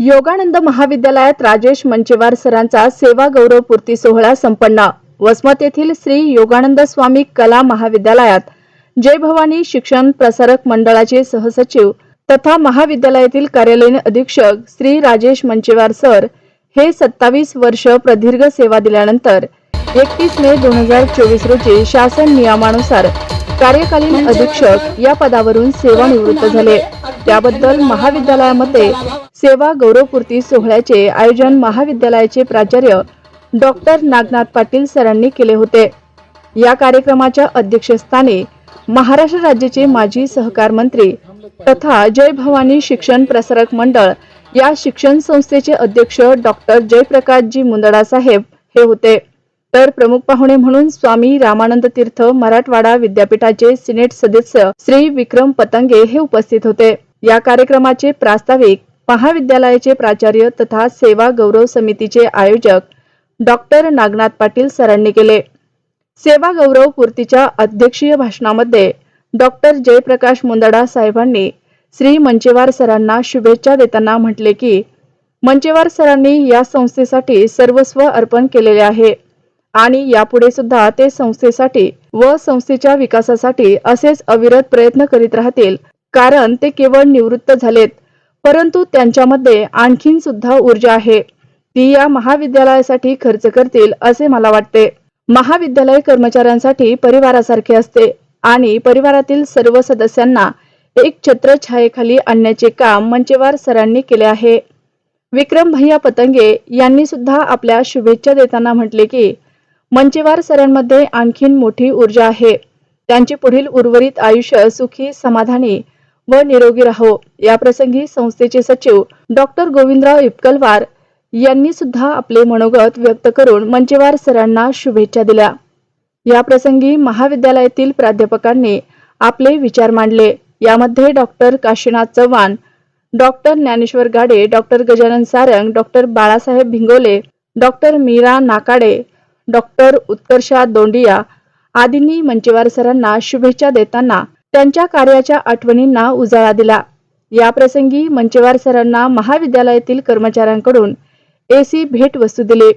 योगानंद महाविद्यालयात राजेश मंचेवार सरांचा सेवा गौरव पूर्ती सोहळा संपन्न. वसमत येथील श्री योगानंद स्वामी कला महाविद्यालयात जय भवानी शिक्षण प्रसारक मंडळाचे सहसचिव तथा महाविद्यालयातील कार्यालयीन अधीक्षक श्री राजेश मंचेवार सर हे सत्तावीस वर्ष प्रदीर्घ सेवा दिल्यानंतर एकतीस मे दोन हजार चोवीस रोजी शासन नियमानुसार कार्यकालीन अधीक्षक या पदावरून सेवानिवृत्त झाले. त्याबद्दल महाविद्यालयामध्ये सेवा गौरवपूर्ती सोहळ्याचे आयोजन महाविद्यालयाचे प्राचार्य डॉक्टर नागनाथ पाटील सरांनी केले होते. या कार्यक्रमाच्या अध्यक्षस्थानी महाराष्ट्र राज्याचे माजी सहकार मंत्री तथा जय भवानी शिक्षण प्रसारक मंडळ या शिक्षण संस्थेचे अध्यक्ष डॉक्टर जयप्रकाशजी मुंदडा साहेब हे होते. तर प्रमुख पाहुणे म्हणून स्वामी रामानंद तीर्थ मराठवाडा विद्यापीठाचे सिनेट सदस्य श्री विक्रम पतंगे हे उपस्थित होते. या कार्यक्रमाचे प्रास्ताविक महाविद्यालयाचे प्राचार्य तथा सेवा गौरव समितीचे आयोजक डॉक्टर नागनाथ पाटील सरांनी केले. सेवा गौरव पूर्तीच्या अध्यक्षीय भाषणामध्ये डॉक्टर जयप्रकाश मुंदडा साहेबांनी श्री मंचेवार सरांना शुभेच्छा देताना म्हटले की मंचेवार सरांनी या संस्थेसाठी सर्वस्व अर्पण केलेले आहे आणि यापुढे सुद्धा ते संस्थेसाठी व संस्थेच्या विकासासाठी असेच अविरत प्रयत्न करीत राहतील कारण ते केवळ निवृत्त झालेत परंतु त्यांच्यामध्ये आणखीन सुद्धा ऊर्जा आहे. ती या महाविद्यालयासाठी खर्च करतील असे मला वाटते. महाविद्यालय कर्मचाऱ्यांसाठी परिवारासारखे असते आणि परिवारातील सर्व सदस्यांना एक छत्रछायेखाली आणण्याचे काम मंचेवार सरांनी केले आहे. विक्रम भैया पतंगे यांनी सुद्धा आपल्या शुभेच्छा देताना म्हटले की मंचेवार सरांमध्ये आणखीन मोठी ऊर्जा आहे. त्यांचे पुढील उर्वरित आयुष्य सुखी समाधानी व निरोगी राहो. याप्रसंगी संस्थेचे सचिव डॉक्टर गोविंदराव इपकलवार यांनी सुद्धा आपले मनोगत व्यक्त करून मंचेवार सरांना शुभेच्छा दिल्या. याप्रसंगी महाविद्यालयातील प्राध्यापकांनी आपले विचार मांडले. यामध्ये doctor Kashinath Chavan doctor Dnyaneshwar Gade doctor Gajanan Sarang doctor Balasaheb Bhingole doctor Meera Nakade doctor Utkarsha Dondiya आदींनी मंचेवार सरांना शुभेच्छा देताना त्यांच्या कार्याच्या आठवणींना उजाळा दिला. याप्रसंगी मंचेवार सरांना महाविद्यालयातील कर्मचाऱ्यांकडून एसी भेट वस्तू दिली.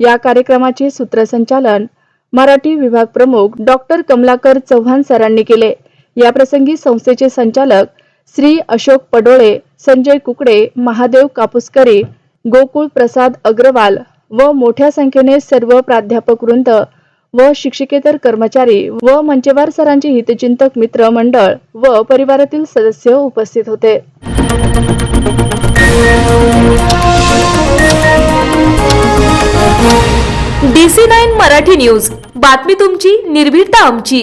या कार्यक्रमाचे सूत्रसंचालन मराठी विभाग प्रमुख डॉक्टर कमलाकर चव्हाण सरांनी केले. याप्रसंगी संस्थेचे संचालक श्री अशोक पडोळे संजय कुकडे महादेव कापुसकरी गोकुळ प्रसाद अग्रवाल व मोठ्या संख्येने सर्व प्राध्यापक वृंद व शिक्षिकेतर कर्मचारी व मंचेवार सरांचे हितचिंतक मित्र मंडळ व परिवारातील सदस्य उपस्थित होते. DC nine Marathi news. बातमी तुमची निर्भीडता आमची.